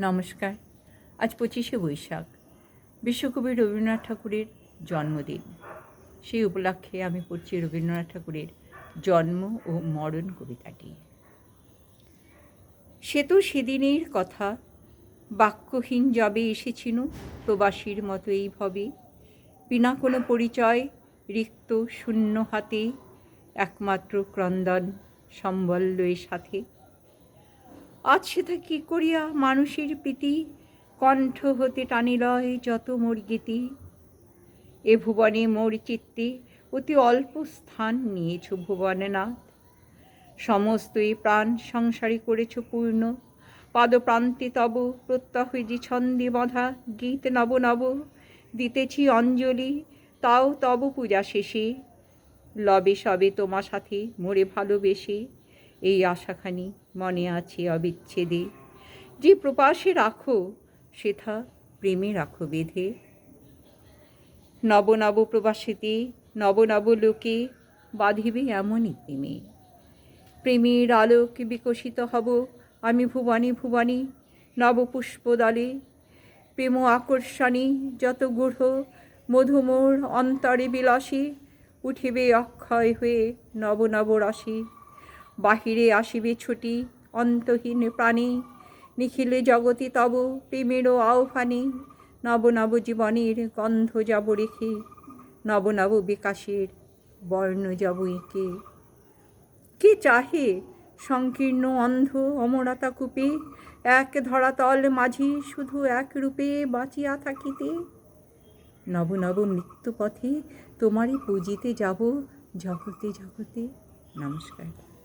নমস্কার। আজ পঁচিশে বৈশাখ। বিশ্বকবি রবীন্দ্রনাথ ঠাকুরের জন্মদিন। সেই উপলক্ষে আমি পড়ছি রবীন্দ্রনাথ ঠাকুরের জন্ম ও মরণ কবিতাটি। সে তো সেদিনের কথা। বাক্যহীন যাবে এসেছিনু প্রবাসীর মতো এই ভবে। বিনা কোনো পরিচয়, রিক্ত শূন্য হাতে। একমাত্র ক্রন্দন, সম্বল সাথে। আজ সেটা কি করিয়া মানুষের প্রীতি? কণ্ঠ হতে টানিলয় যত মোর গীতি। এ ভুবনে মোর চিত্তে অতি অল্প স্থান নিয়েছ ভুবনেনাথ। সমস্ত এই প্রাণ সংসারী করেছ পূর্ণ। পাদপ্রান্তে তব প্রত্যহ যে ছন্দে বাঁধা গীত নব নব। দিতেছি অঞ্জলি, তাও তব পূজা শেষে। লবে সবে তোমার সাথে মোরে ভালোবেসে। এই আশাখানি মনে আছে অবিচ্ছেদে। যে প্রপাশে রাখো সেথা প্রেমে রাখো বেঁধে। নব নব প্রবাসীতে, নব নব লোকে বাঁধিবে এমনই প্রেমে। প্রেমের আলোক বিকশিত হব আমি ভুবনে ভুবনে নবপুষ্প দলে। প্রেম আকর্ষণী যত গূঢ়, মধুমোর অন্তরে বিলাসী উঠিবে অক্ষয় হয়ে নব নব রসে। বাহিরে আসিবে ছুটি, অন্তহীন প্রাণী, নিখিলে জগতি তব প্রেমেরও আহ্বানে, নব নব জীবনের গন্ধ যাব রেখে, নব নব বিকাশের বর্ণ যাব এঁকে। কে চাহে সংকীর্ণ অন্ধ অমরতা কূপে, এক ধরাতল মাঝি শুধু এক রূপে বাঁচিয়া থাকিতে? নব নব মৃত্যু পথে তোমারই পুজিতে যাব, জগতে জগতে। নমস্কার।